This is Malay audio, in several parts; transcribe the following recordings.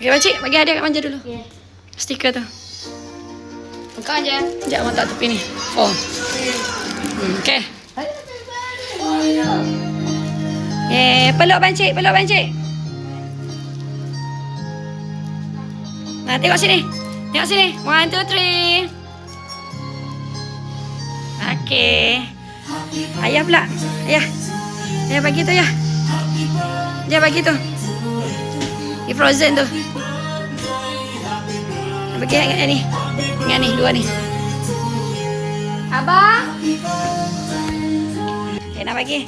Okay, pakcik. Bagi hadiah kat manja dulu. Okay. Stiker tu. Buka je. Sekejap, tak tepi ni. Oh. Hmm, okay. Eh, peluk bancik, peluk bancik. Nah, tengok sini. Tengok sini. One, two, three. Okay. Ayah pula. Ayah. Ayah bagi tu, ya. Dia bagi tu. Di frozen tu. Bagi yang ni. Yang ni, dua ni. Abang. Okay, nak bagi.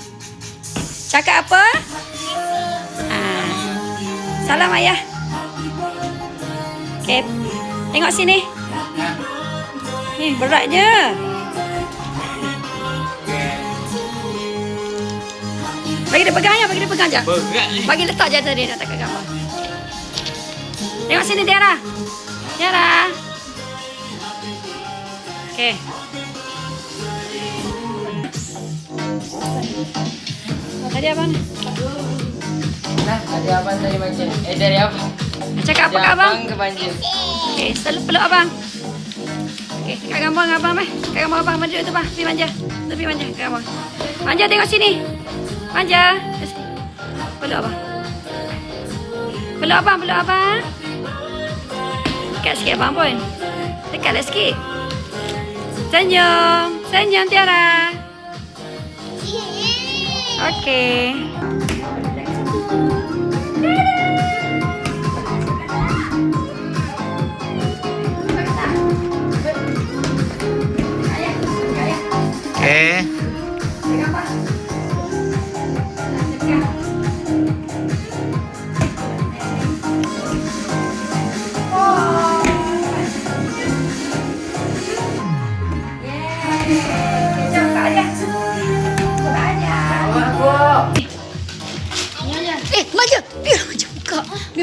Cakap apa? Ah. Salam ayah. Okay. Tengok sini. Ni berat je. Bagi dia pegang je, bagi dia pegang je. Ni. Bagi letak je tadi nak takkan gambar. Tengok sini Tiara. Tiara. Okay. Tadi apa ni? Nah, dari abang dari manja. Eh, dari abang. Cakap apa kat abang? ke manja. Okay, selalu peluk abang. Okay, kat gambar dengan abang, meh. Kat gambar abang, manja tu, bang. Pergi manja. Tu pergi manja kat abang. Manja tengok sini. Manja. Peluk abang. Peluk abang, peluk abang. Dekat sikit abang pun. Dekatlah sikit. Senyum. Senyum Tiara. Okay.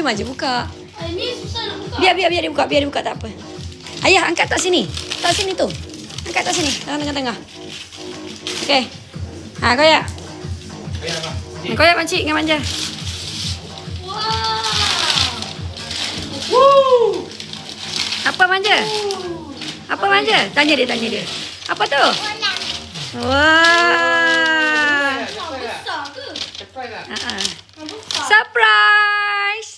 Buka. Biar Maja buka. Ini susah nak buka. Biar, biar, biar dia buka. Biar dia buka, tak apa. Ayah, angkat tak sini. Tak sini tu. Angkat tak sini. Tengah-tengah. Okey. Ha, koyak. Koyak makcik dengan manja. Wow. Apa manja? Apa manja? Tanya dia, tanya dia. Apa tu? Wah. Besar ke? Ha, ha. Besar. Surprise.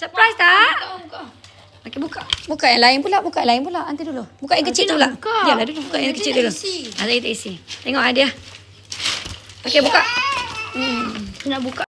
Surprise tak? Buka, buka. Okey, buka. Buka yang lain pula. Buka yang lain pula. Nanti dulu. Buka yang kecil dulu. buka. Yalah dulu. Buka yang kecil dulu. Ada isi. Tengok hadiah. Okey, buka. Hmm. Nak buka.